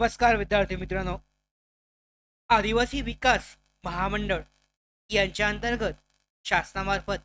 नमस्कार विद्यार्थी मित्रांनो. आदिवासी विकास महामंडळ यांच्या अंतर्गत शासनामार्फत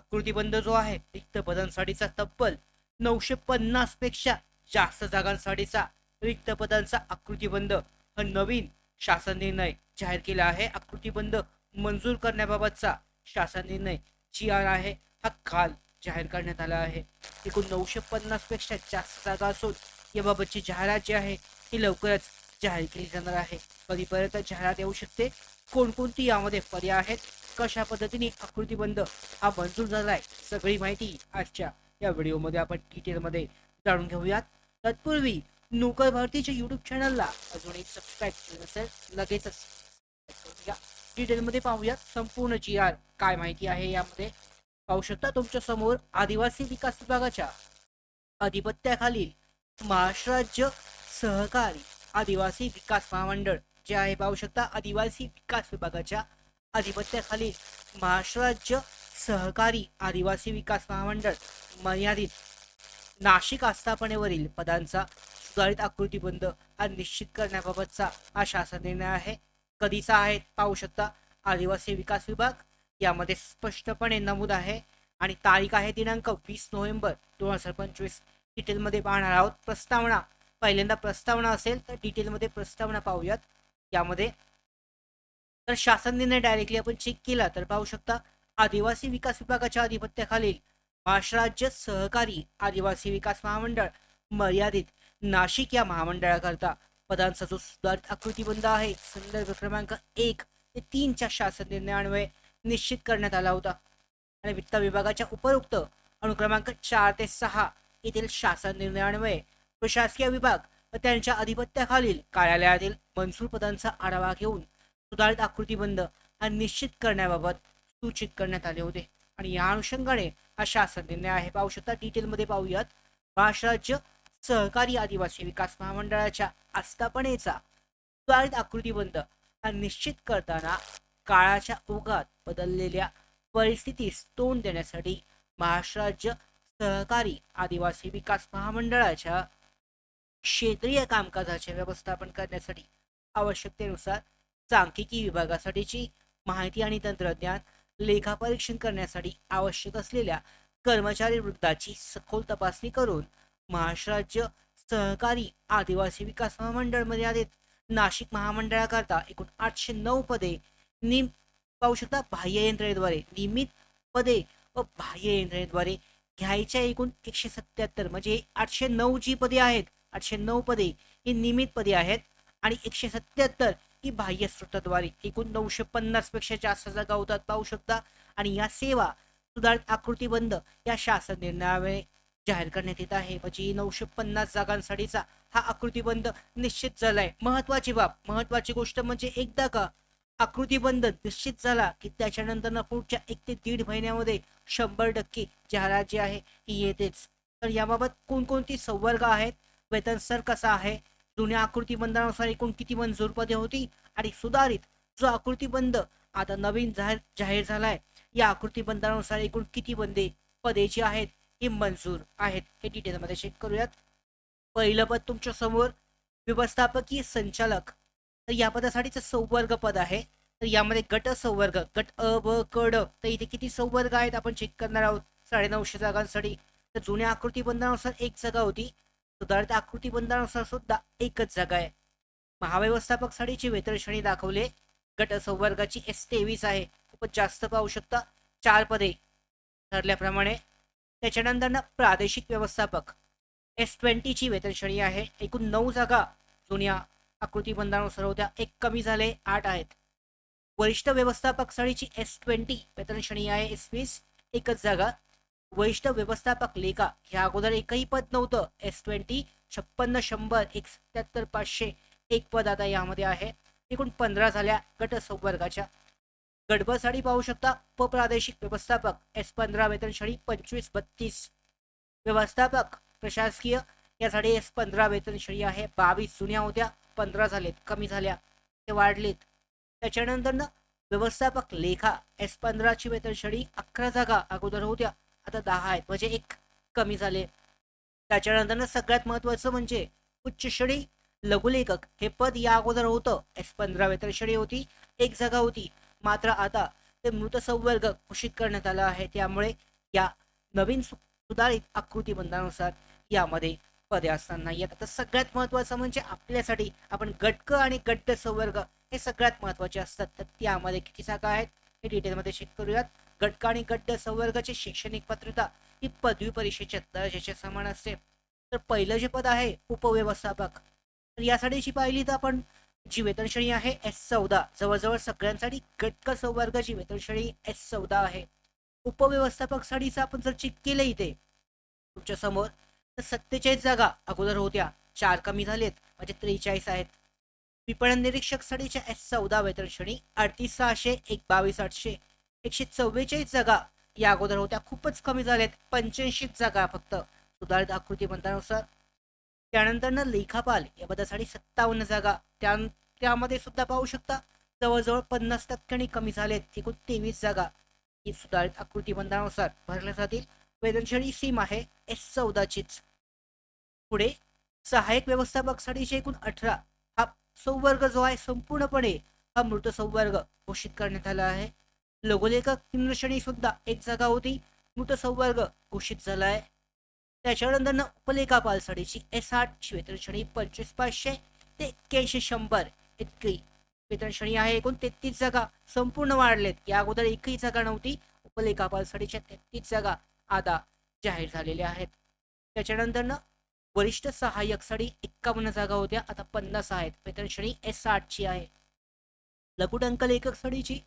आकृतीबंध जो आहे रिक्त पदांसाठीचा तब्बल नऊशे पन्नासपेक्षा जास्त जागांसाठीचा रिक्त पदांचा आकृतीबंध हा नवीन शासन निर्णय जाहीर केला आहे. आकृतीबंध मंजूर करण्याबाबतचा शासन निर्णय जी आर आहे हा काल जाहीर करण्यात आला आहे. एकूण नऊशे पन्नासपेक्षा जास्त जागा असून याबाबतची जाहिरात जी आहे ही लवकरच जाहीर केली जाणार आहे. कधीपर्यंत जाहिरात येऊ शकते? कोणकोणती यामध्ये पर्याय आहेत? कशा पद्धतीने आकृतीबंध हा मंजूर आहे सगळी माहिती आजच्या या व्हिडिओमध्ये आपण डिटेलमध्ये जाणून घेऊयात. तत्पूर्वी नोकर भारतीच्या युट्यूब चॅनलला अजून एक सबस्क्राईब केलं नसेल लगेचच डिटेलमध्ये पाहूयात संपूर्ण जी आर काय माहिती आहे यामध्ये. पाहू शकता तुमच्यासमोर आदिवासी विकास विभागाच्या आधिपत्याखालील महाराष्ट्र राज्य सहकारी आदिवासी विकास महामंडळ जे आहे पाहू शकता आदिवासी विकास विभागाच्या आधिपत्याखालील महाराष्ट्र राज्य सहकारी आदिवासी विकास महामंडळ मर्यादित नाशिक आस्थापनेवरील पदांचा सुधारित आकृतीबंध हा निश्चित करण्याबाबतचा हा शासन निर्णय आहे. कधीचा आहे पाहू शकता आदिवासी विकास विभाग? यामध्ये स्पष्टपणे नमूद आहे आणि तारीख आहे दिनांक वीस नोव्हेंबर दोन हजार पंचवीस. डिटेलमध्ये पाहणार आहोत. प्रस्तावना पहिल्यांदा प्रस्तावना असेल तर डिटेलमध्ये प्रस्तावना पाहूयात. यामध्ये तर शासन निर्णय डायरेक्टली आपण चेक केला तर पाहू शकता आदिवासी विकास विभागाच्या आधिपत्याखालील महाराष्ट्र राज्य सहकारी आदिवासी विकास महामंडळ मर्यादित नाशिक या महामंडळाकरता पदांचा जो सुधारित आकृतीबंध आहे. संदर्भ क्रमांक एक ते तीनच्या शासन निर्णयान्वये निश्चित करण्यात आला होता. आणि वित्त विभागाच्या उपरोक्त अनुक्रमांक चार ते सहा येथील शासन निर्णयान्वये प्रशासकीय विभाग व त्यांच्या अधिपत्याखालील कार्यालयातील मंजूर पदांचा आढावा घेऊन सुधारित आकृतीबंध हा निश्चित करण्याबाबत सूचित करण्यात आले होते. आणि या अनुषंगाने हा शासन निर्णय आहे. पाहू शकता डिटेलमध्ये पाहूयात. महाराष्ट्र राज्य सहकारी आदिवासी विकास महामंडळाच्या आस्थापनेचा सुधारित आकृतीबंध हा निश्चित करताना काळाच्या ओघात बदललेल्या परिस्थितीस तोंड देण्यासाठी महाराष्ट्र राज्य सहकारी आदिवासी विकास महामंडळाच्या क्षेत्रीय कामकाजाचे व्यवस्थापन करण्यासाठी आवश्यकतेनुसार सांख्यिकी विभागासाठीची माहिती आणि तंत्रज्ञान लेखापरीक्षण करण्यासाठी आवश्यक असलेल्या कर्मचारी वृत्ताची सखोल तपासणी करून महाराष्ट्र राज्य सहकारी आदिवासी विकास महामंडळ मर्यादित नाशिक महामंडळाकरता एकूण आठशे नऊ पदे निम पाहू शकता बाह्य यंत्रणेद्वारे नियमित पदे व बाह्य यंत्रणेद्वारे घ्यायच्या एकूण एकशे सत्याहत्तर म्हणजे आठशे नऊ जी पदे आहेत. आठशे नऊ पदे ही नियमित पदे आहेत. आणि एकशे सत्याहत्तर ही बाह्य स्रोताद्वारे. एकूण नऊशे पन्नासपेक्षा जास्त जागा होतात पाहू शकता. आणि या सेवा सुधारित आकृतीबंध या शासन निर्णयामुळे जाहीर करण्यात येत आहे. म्हणजे नऊशे पन्नास जागांसाठीचा हा आकृतीबंध निश्चित झालाय. महत्वाची बाब महत्वाची गोष्ट म्हणजे एकदा का आकृतीबंध निश्चित झाला की त्याच्यानंतर पुढच्या एक ते दीड महिन्यामध्ये शंभर टक्के जाहिरात जी आहे ती येतेच. तर याबाबत कोणकोणती संवर्ग आहेत? वेतन सर कसा आहे? जुन्या आकृतीबंधानुसार एकूण किती मंजूर पदे होती? आणि सुधारित जो आकृतीबंध आता नवीन जाहीर जाहीर झालाय या आकृतीबंधानुसार एकूण किती बंदे पदे जी आहेत? ही मंजूर आहेत. हे डिटेलमध्ये चेक करूयात. पहिलं पद तुमच्यासमोर व्यवस्थापकीय संचालक. तर या पदासाठीचं संवर्ग पद आहे. तर यामध्ये गट संवर्ग गट अ ब क ड. तर इथे किती संवर्ग आहेत? आपण चेक करणार आहोत. साडे नऊशे जागांसाठी. तर जुन्या आकृतीबंधानुसार एक जागा होती. सुधारित आकृतीबंधानुसार सुद्धा एकच जागा आहे. महाव्यवस्थापक साडीची वेतन श्रेणी दाखवले. गट संवर्गाची एस तेवीस आहे. खूपच जास्त पाहू शकता. चार पदे ठरल्याप्रमाणे. त्याच्यानंतर ना प्रादेशिक व्यवस्थापक. एस ट्वेंटीची वेतन श्रेणी आहे. एकूण नऊ जागा जुन्या आकृतीबंधानुसार होत्या एक कमी झाले आठ आहेत. वरिष्ठ व्यवस्थापक साडीची एस ट्वेंटी वेतन श्रेणी आहे. एस वीस एकच जागा. वरिष्ठ व्यवस्थापक लेखा ह्या अगोदर एकही पद नव्हतं. एस ट्वेंटी छप्पन्न शंभर एक सत्याहत्तर पाचशे. एक पद आता यामध्ये आहे. एकूण पंधरा झाल्या गट संवर्गाच्या. गडबसाठी पाहू शकता. उपप्रादेशिक व्यवस्थापक. एस पंधरा वेतन श्रेणी पंचवीस बत्तीस. व्यवस्थापक प्रशासकीय. यासाठी एस पंधरा वेतन श्रेणी आहे. बावीस जुन्या होत्या. पंधरा झालेत. कमी झाल्या. ते वाढलेत. त्याच्यानंतर ना व्यवस्थापक लेखा. एस पंधराची वेतन श्रेणी अकरा जागा अगोदर होत्या. आता दहा आहेत. म्हणजे एक कमी झाले. त्याच्यानंतर ना सगळ्यात महत्वाचं म्हणजे उच्च श्रेणी लघुलेखक. हे पद या अगोदर होतं. एस पंधरा वेतन श्रेणी होती. एक जागा होती. मात्र आता ते मृत संवर्ग घोषित करण्यात आलं आहे. त्यामुळे या नवीन सु- सुधारित आकृती बंधानुसार यामध्ये पदे असणार नाही आता सगळ्यात महत्वाचं म्हणजे आपल्यासाठी आपण गटक आणि गट्ट संवर्ग हे सगळ्यात महत्त्वाचे असतात. तर त्यामध्ये किती जागा आहेत? हे डिटेलमध्ये चेक करूयात. गटक आणि गड्ड संवर्गाची शैक्षणिक पात्रता ही पदवी परीक्षेच्या दर्जाच्या समान असते. तर पहिलं जे पद आहे उपव्यवस्थापक. तर यासाठीची पाहिली तर आपण जी वेतन श्रेणी आहे एस चौदा. जवळजवळ सगळ्यांसाठी गटक संवर्गाची वेतन श्रेणी एस चौदा आहे. उपव्यवस्थापक साठीचं आपण जर चेक केलं इथे तुमच्यासमोर तर सत्तेचाळीस जागा अगोदर होत्या. चार कमी झालेत म्हणजे त्रेचाळीस आहेत. विपणन निरीक्षक साठीच्या एस चौदा वेतन श्रेणी अडतीस सहाशे एक बावीस आठशे. एकशे चव्वेचाळीस जागा या अगोदर होत्या. खूपच कमी झाल्यात पंच्याऐंशी जागा फक्त. सुधारित आकृती बंधानुसार त्यानंतर ना लेखापाल या पदासाठी सत्तावन्न जागा. त्या त्यामध्ये सुद्धा पाहू शकता. जवळजवळ पन्नास टक्क्यांनी कमी झालेत. एकूण तेवीस जागा ही सुधारित आकृती बंधानुसार भरल्या जातील वेतनश्रेणी सीम आहे. एस चौदाचीच. पुढे सहाय्यक व्यवस्थापकसाठीचे एकूण अठरा. हा संवर्ग जो आहे संपूर्णपणे हा मृत संवर्ग घोषित करण्यात आला आहे. लघुलेखक निम्न सुद्धा एक जागा होती. मृत संवर्ग घोषित झाला आहे त्याच्यानंतर ना पालसाडीची एस आठ ची पंचवीस पाचशे ते एक्क्याऐंशी शंभर इतकी. वेतनश्रेणी आहे एकूण तेहतीस जागा. संपूर्ण वाढलेत. या अगोदर एकही जागा नव्हती. उपलेखा पालसाडीच्या तेहतीस जागा आता जाहीर झालेल्या आहेत. त्याच्यानंतर ना वरिष्ठ सहाय्यक साडी एक्कावन्न जागा होत्या. आता पन्नास आहेत. वेतनश्रेणी एस आठची आहे. लघुटंक लेखक साडीची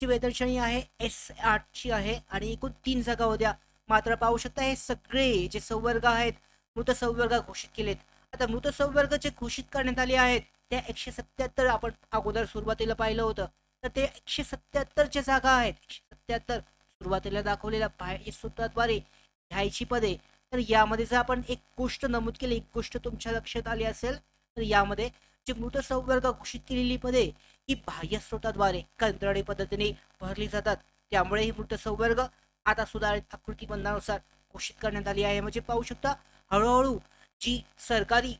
जी वेतन आहे एस आठची आहे आणि एकूण तीन जागा होत्या. मात्र पाहू शकता हे सगळे जे संवर्ग आहेत मृत संवर्ग घोषित केलेत. आता मृत संवर्ग जे घोषित करण्यात आले आहेत त्या एकशे सत्याहत्तर आपण अगोदर सुरुवातीला पाहिलं होतं. तर ते एकशे सत्याहत्तर ज्या जागा आहेत एकशे सत्याहत्तर सुरुवातीला दाखवलेल्या बाह्य सूत्राद्वारे घ्यायची पदे. तर यामध्ये जर आपण एक गोष्ट नमूद केली एक गोष्ट तुमच्या लक्षात आली असेल तर यामध्ये जे मृत संवर्ग घोषित केलेली पदे ही बाह्य स्रोताद्वारे कंत्राटी पद्धतीने भरली जातात. त्यामुळे ही मृत संवर्ग आता सुधारित आकृती बंधानुसार घोषित करण्यात आली आहे. म्हणजे पाहू शकता हळूहळू जी सरकारी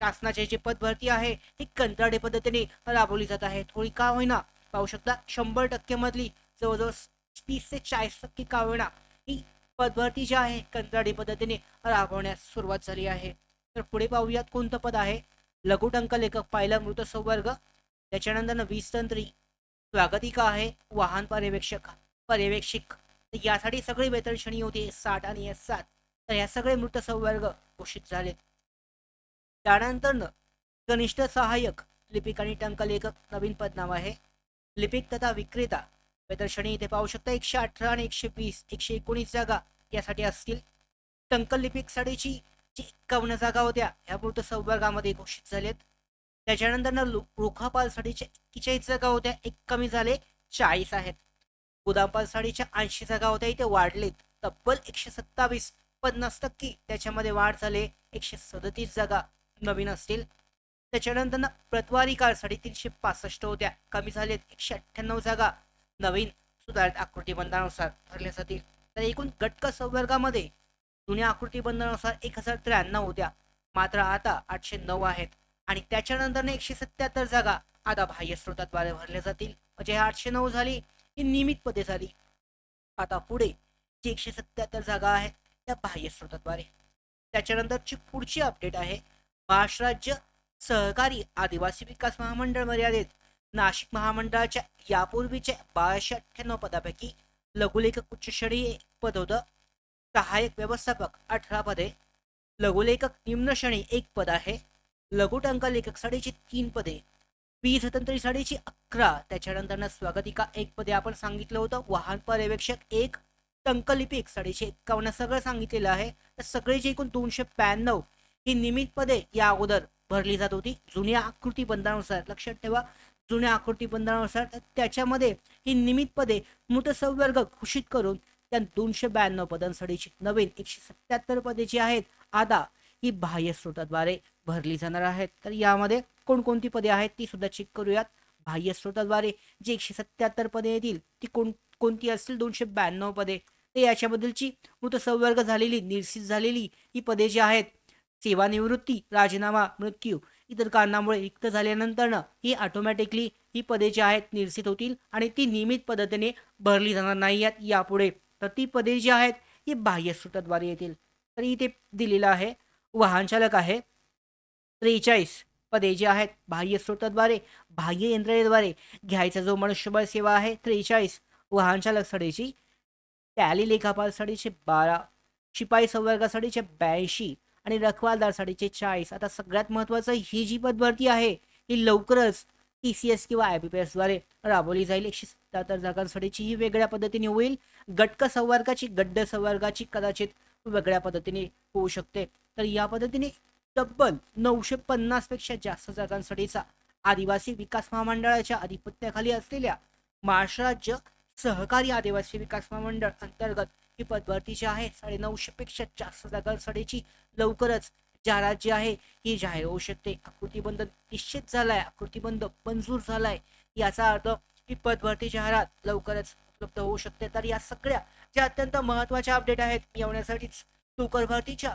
शासनाचे जे पद भरती आहे ही कंत्राटी पद्धतीने राबवली जात आहे. थोडी का होईना पाहू शकता शंभर टक्के मधली जवळजवळ तीस ते चाळीस टक्के का होईना ही पदभरती जी आहे कंत्राटी पद्धतीने राबवण्यास सुरुवात झाली आहे. तर पुढे पाहूयात कोणतं पद आहे. लघुटंक लेखक पाहिला मृत संवर्ग. त्याच्यानंतर वीस तंत्री स्वागतिका आहे वाहन पर्यवेक्षक पर्यवेक्षक. तर यासाठी सगळी वेतन श्रेणी होती साठ आणि एस सात तर या सगळे मृत संवर्ग घोषित झालेत. त्यानंतर कनिष्ठ सहाय्यक लिपिक आणि टंकलेखक नवीन पदनाव आहे. लिपिक तथा विक्रेता वेतन श्रेणी इथे पाहू शकता एकशे अठरा आणि एकशे वीस एकशे एकोणीस जागा यासाठी असतील. टंकल लिपिक जी एकावन्न जागा होत्या ह्या मृत संवर्गामध्ये घोषित झालेत. त्याच्यानंतर ना रोखापाल साडीच्या एक्केचाळीस जागा होत्या. एक कमी झाले चाळीस आहेत. गोदामपाल साडीच्या ऐंशी जागा होत्या. इथे वाढलेत. तब्बल एकशे सत्तावीस पन्नास टक्के त्याच्यामध्ये वाढ झाले. एकशे सदतीस जागा नवीन असतील. त्याच्यानंतर ना प्रतवारी काळ साडेतीनशे पासष्ट होत्या. कमी झालेत. एकशे अठ्ठ्याण्णव जागा नवीन सुधारित आकृतीबंधानुसार ठरल्या जातील. तर एकूण गटक संवर्गामध्ये जुन्या आकृतीबंधानुसार एक हजार त्र्याण्णव होत्या. मात्र आता आठशे नऊ आहेत. आणि त्याच्यानंतर एकशे सत्याहत्तर जागा आता बाह्य स्रोताद्वारे भरल्या जातील. म्हणजे आठशे नऊ झाली ही नियमित पदे झाली. आता पुढे जी एकशे सत्याहत्तर जागा आहेत त्या बाह्य स्रोताद्वारे. त्याच्यानंतरची पुढची अपडेट आहे महाराष्ट्र राज्य सहकारी आदिवासी विकास महामंडळ मर्यादित. नाशिक महामंडळाच्या यापूर्वीच्या बाराशे अठ्ठ्याण्णव पदापैकी लघुलेखक उच्च श्रेणी एक पद होतं. सहाय्यक व्यवस्थापक अठरा पदे. लघुलेखक निम्न श्रेणी एक पद आहे. लघुटंक लेखक साडीची तीन पदे. वीज तंत्री साडीची अकरा. त्याच्यानंतर स्वागतिका एक पदे आपण सांगितलं होतं. वाहन पर्यवेक्षक एक टंकलिपिक साडीचे एक्कावन्न सगळं सांगितलेलं आहे. तर सगळेचे एकूण दोनशे ब्याण्णव. ही निमित पदे या अगोदर भरली जात होती. जुन्या आकृती बंधानुसार लक्षात ठेवा. जुन्या आकृती बंधानुसार तर त्याच्यामध्ये ही निमित पदे मृत संवर्ग घोषित करून त्या दोनशे ब्याण्णव पदांसाठीची नवीन एकशे सत्याहत्तर पदे जी आहेत आता ही बाह्य स्रोताद्वारे भरली जाणार आहेत. तर यामध्ये कोणकोणती पदे आहेत ती सुद्धा चेक करूयात. बाह्य स्रोताद्वारे जी एकशे सत्याहत्तर पदे येतील ती कोण कोणती असतील? दोनशे ब्याण्णव पदे. तर याच्याबद्दलची मृत संवर्ग झालेली निरसित झालेली ही पदे जी आहेत सेवानिवृत्ती राजीनामा मृत्यू इतर कारणामुळे रिक्त झाल्यानंतरनं ही ऑटोमॅटिकली ही पदे जी आहेत निरसित होतील आणि ती नियमित पद्धतीने भरली जाणार नाही आहेत यापुढे. तर ती पदे जी आहेत ही बाह्य स्रोताद्वारे येतील. तर इथे दिलेलं आहे वाहनचालक आहे. त्रेचाळीस पदे जी आहेत बाह्य स्रोताद्वारे बाह्य यंत्रणेद्वारे घ्यायचा जो मनुष्यबळ सेवा आहे त्रेचाळीस वाहनचालक सडेची टॅली लेखापाल साडेचे बारा शिपाई संवर्गासाठीचे ब्याऐंशी आणि रखवालदारसाठीचे चाळीस. आता सगळ्यात महत्त्वाचं ही जी पदभरती आहे ही लवकरच टी सी एस किंवा आय बी पी एसद्वारे राबवली जाईल. एकशे सत्याहत्तर जागांसाठीची ही वेगळ्या पद्धतीने होईल. गटक संवर्गाची गड्ड संवर्गाची कदाचित वेगळ्या पद्धतीने होऊ शकते. तर या पद्धतीने तब्बल नऊशे पन्नासपेक्षा जास्त जागांसाठीचा आदिवासी विकास महामंडळाच्या अधिपत्याखाली असलेल्या महाराष्ट्र राज्य सहकारी आदिवासी विकास महामंडळ अंतर्गत ही पदभरती जी आहे. साडे नऊशे पेक्षा जास्त जागांसाठीची लवकरच जाहिरात जी आहे ही जाहीर होऊ शकते. आकृतीबंध निश्चित झालाय. आकृतीबंध मंजूर झालाय. याचा अर्थ ही पदभरती जाहिरात लवकरच उपलब्ध होऊ शकते. तर या सगळ्या ज्या अत्यंत महत्त्वाच्या अपडेट आहेत येण्यासाठीच लवकर भरतीच्या